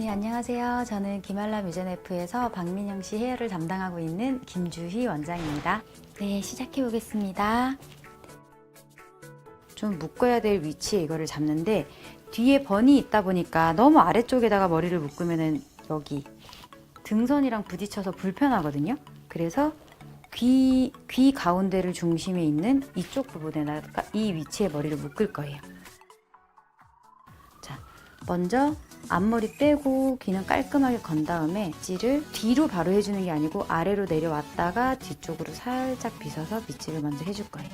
네, 안녕하세요. 저는 기말라 뮤젠F에서 박민영 씨 헤어를 담당하고 있는 김주희 원장입니다. 네, 시작해 보겠습니다. 좀 묶어야 될 위치에 이거를 잡는데 뒤에 번이 있다 보니까 너무 아래쪽에다가 머리를 묶으면은 여기 등선이랑 부딪혀서 불편하거든요. 그래서 귀, 귀 가운데를 중심에 있는 이쪽 부분에다가 이 위치에 머리를 묶을 거예요. 자, 먼저 앞머리 빼고 귀는 깔끔하게 건 다음에 빗질을 뒤로 바로 해주는 게 아니고 아래로 내려왔다가 뒤쪽으로 살짝 빗어서 빗질을 먼저 해줄 거예요.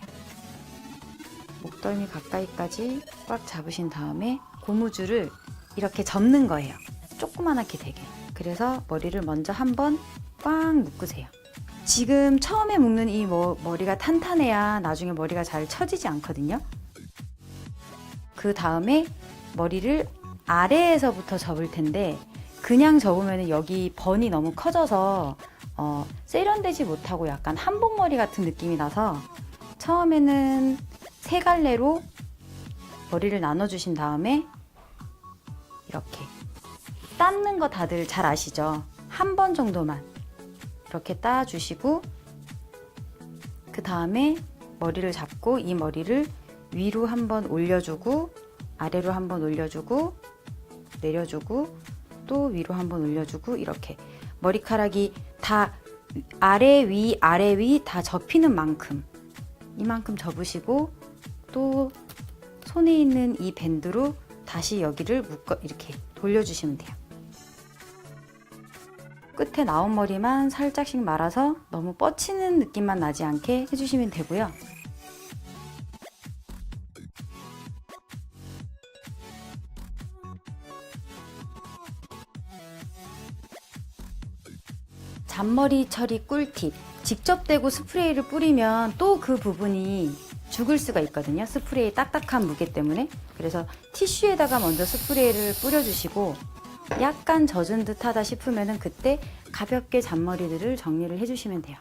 목덜미 가까이까지 꽉 잡으신 다음에 고무줄을 이렇게 접는 거예요. 조그만하게 되게. 그래서 머리를 먼저 한번 꽉 묶으세요. 지금 처음에 묶는 이 머, 머리가 탄탄해야 나중에 머리가 잘 처지지 않거든요. 그 다음에 머리를 아래에서부터 접을 텐데 그냥 접으면 여기 번이 너무 커져서 어, 세련되지 못하고 약간 한복머리 같은 느낌이 나서 처음에는 세 갈래로 머리를 나눠주신 다음에 이렇게 닦는 거 다들 잘 아시죠? 한 번 정도만 이렇게 따주시고 그 다음에 머리를 잡고 이 머리를 위로 한번 올려주고 아래로 한번 올려주고 내려주고 또 위로 한번 올려주고 이렇게 머리카락이 다 아래 위 아래 위 다 접히는 만큼 이만큼 접으시고 또 손에 있는 이 밴드로 다시 여기를 묶어 이렇게 돌려주시면 돼요. 끝에 나온 머리만 살짝씩 말아서 너무 뻗치는 느낌만 나지 않게 해주시면 되고요. 잔머리 처리 꿀팁. 직접 대고 스프레이를 뿌리면 또 그 부분이 죽을 수가 있거든요. 스프레이 딱딱한 무게 때문에. 그래서 티슈에다가 먼저 스프레이를 뿌려주시고 약간 젖은 듯 하다 싶으면 그때 가볍게 잔머리들을 정리를 해주시면 돼요.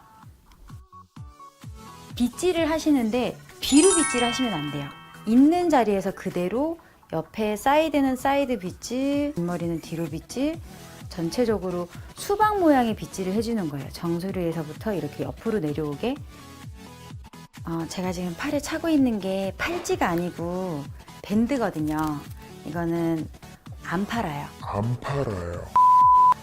빗질을 하시는데 뒤로 빗질 하시면 안 돼요. 있는 자리에서 그대로 옆에 사이드는 사이드 빗질, 뒷머리는 뒤로 빗질, 전체적으로 수박 모양의 빗질을 해주는 거예요. 정수리에서부터 이렇게 옆으로 내려오게. 어, 제가 지금 팔에 차고 있는 게 팔찌가 아니고 밴드거든요. 이거는 안 팔아요. 안 팔아요.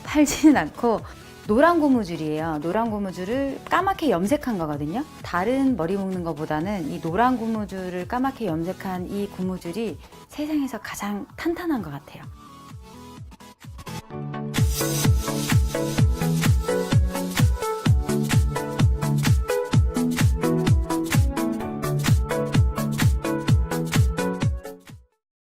팔지는 않고 노란 고무줄이에요. 노란 고무줄을 까맣게 염색한 거거든요. 다른 머리 묶는 것보다는 이 노란 고무줄을 까맣게 염색한 이 고무줄이 세상에서 가장 탄탄한 것 같아요.